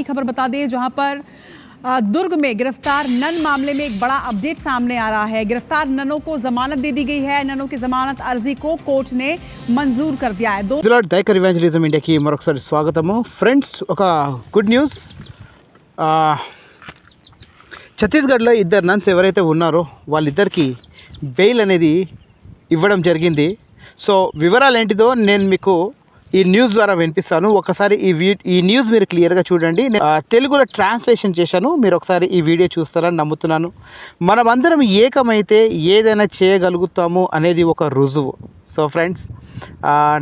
बड़ी खबर बता दें जहां पर अ, दुर्ग में गिरफ्तार नन मामले में एक बड़ा अपडेट सामने आ रहा है गिरफ्तार ननों को जमानत दे दी गई है ननों की जमानत अर्जी को कोर्ट ने मंजूर कर दिया है दो ఇందులో డైకర్ ఇవాంజలిజం ఇండియాకి మరొకసారి స్వాగతము ఫ్రెండ్స్ ఒక గుడ్ న్యూస్ ఆ, ఛత్తీస్గఢ్లో ఇద్దరు నన్స్ ఎవరైతే ఉన్నారో వాళ్ళిద్దరికి బెయిల్ అనేది ఇవ్వడం జరిగింది సో వివరాలు ఏంటిదో నేను మీకు ఈ న్యూస్ ద్వారా వినిపిస్తాను. ఒకసారి ఈ వీ ఈ న్యూస్ మీరు క్లియర్గా చూడండి. నేను, తెలుగులో ట్రాన్స్లేషన్ చేశాను. మీరు ఒకసారి ఈ వీడియో చూస్తారని నమ్ముతున్నాను. మనమందరం ఏకమైతే ఏదైనా చేయగలుగుతాము అనేది ఒక రుజువు. సో ఫ్రెండ్స్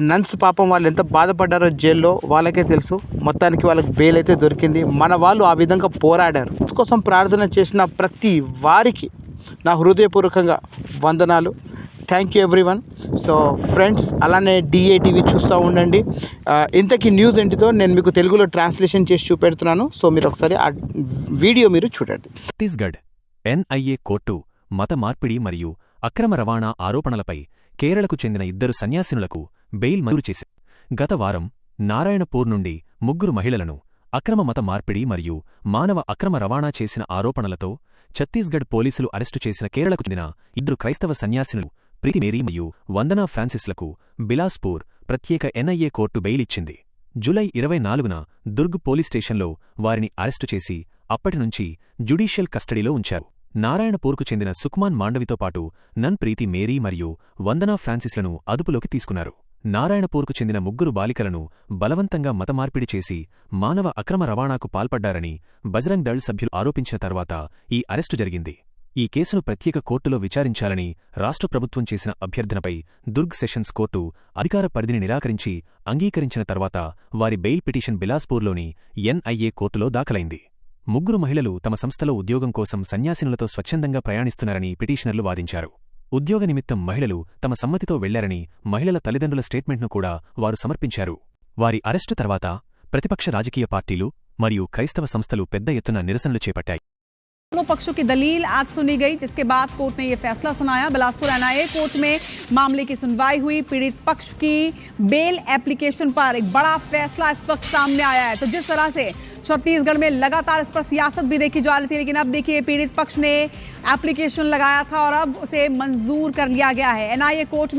నన్స్ పాపం వాళ్ళు ఎంత బాధపడ్డారో జైల్లో వాళ్ళకే తెలుసు. మొత్తానికి వాళ్ళకి బెయిల్ అయితే దొరికింది. మన వాళ్ళు ఆ విధంగా పోరాడారు. కోసం ప్రార్థన చేసిన ప్రతి వారికి నా హృదయపూర్వకంగా వందనాలు. Thank you every one so friends అలానే డిఏటీవీ చూస్తూ ఉండండి. ఇంతకీ న్యూస్ ఏంటితో నేను మీకు తెలుగులో ట్రాన్స్లేషన్ చేసి చూపెడుతున్నాను. సో మీరు ఒకసారి ఆ వీడియో మీరు చూడండి. ఛత్తీస్గఢ్ ఎన్ఐఏ కోర్టు మత మార్పిడి మరియు అక్రమ రవాణా ఆరోపణలపై కేరళకు చెందిన ఇద్దరు సన్యాసినులకు బెయిల్ మంజూరు చేశారు గత వారం నారాయణపూర్ నుండి ముగ్గురు మహిళలను అక్రమ మత మార్పిడి మరియు మానవ అక్రమ రవాణా చేసిన ఆరోపణలతో ఛత్తీస్గఢ్ పోలీసులు అరెస్టు చేసిన కేరళకు చెందిన ఇద్దరు క్రైస్తవ సన్యాసినులు ప్రీతి మేరీ మరియు వందనా ఫ్రాన్సిస్లకు బిలాస్పూర్ ప్రత్యేక ఎన్ఐఏ కోర్టు బెయిలిచ్చింది జులై ఇరవై నాలుగున దుర్గ్ పోలీస్ స్టేషన్లో వారిని అరెస్టు చేసి అప్పటినుంచి జ్యుడీషియల్ కస్టడీలో ఉంచారు. నారాయణపూర్కు చెందిన సుకుమాన్ మాండవితో పాటు నన్ ప్రీతి మేరీ మరియు వందనా ఫ్రాన్సిస్లను అదుపులోకి తీసుకున్నారు. నారాయణపూర్కు చెందిన ముగ్గురు బాలికలను బలవంతంగా మతమార్పిడి చేసి మానవ అక్రమ రవాణాకు పాల్పడ్డారని బజరంగ్ దళ్ సభ్యులు ఆరోపించిన తర్వాత ఈ అరెస్టు జరిగింది. ఈ కేసును ప్రత్యేక కోర్టులో విచారించాలని రాష్ట్ర ప్రభుత్వం చేసిన అభ్యర్థనపై దుర్గ్ సెషన్స్ కోర్టు అధికార పరిధిని నిరాకరించి అంగీకరించిన తర్వాత వారి బెయిల్ పిటిషన్ బిలాస్పూర్లోని ఎన్ఐఏ కోర్టులో దాఖలైంది. ముగ్గురు మహిళలు తమ సంస్థలో ఉద్యోగం కోసం సన్యాసినులతో స్వచ్ఛందంగా ప్రయాణిస్తున్నారని పిటిషనర్లు వాదించారు. ఉద్యోగ నిమిత్తం మహిళలు తమ సమ్మతితో వెళ్ళారని మహిళల తల్లిదండ్రుల స్టేట్మెంట్ను కూడా వారు సమర్పించారు. వారి అరెస్టు తర్వాత ప్రతిపక్ష రాజకీయ పార్టీలు మరియు క్రైస్తవ సంస్థలు పెద్ద ఎత్తున నిరసనలు చేపట్టాయి. दोनों पक्षों की दलील आज सुनी गई, जिसके बाद कोर्ट ने यह फैसला सुनाया। बिलासपुर एनआईए कोर्ट में मामले की सुनवाई हुई। पीड़ित पक्ष की बेल एप्लीकेशन पर एक बड़ा फैसला इस वक्त सामने आया है। तो जिस तरह से छत्तीसगढ़ में लगातार इस पर सियासत भी देखी जा रही थी, लेकिन अब देखिए, पीड़ित पक्ष ने एप्लीकेशन लगाया था और अब उसे मंजूर कर लिया गया है। NIA court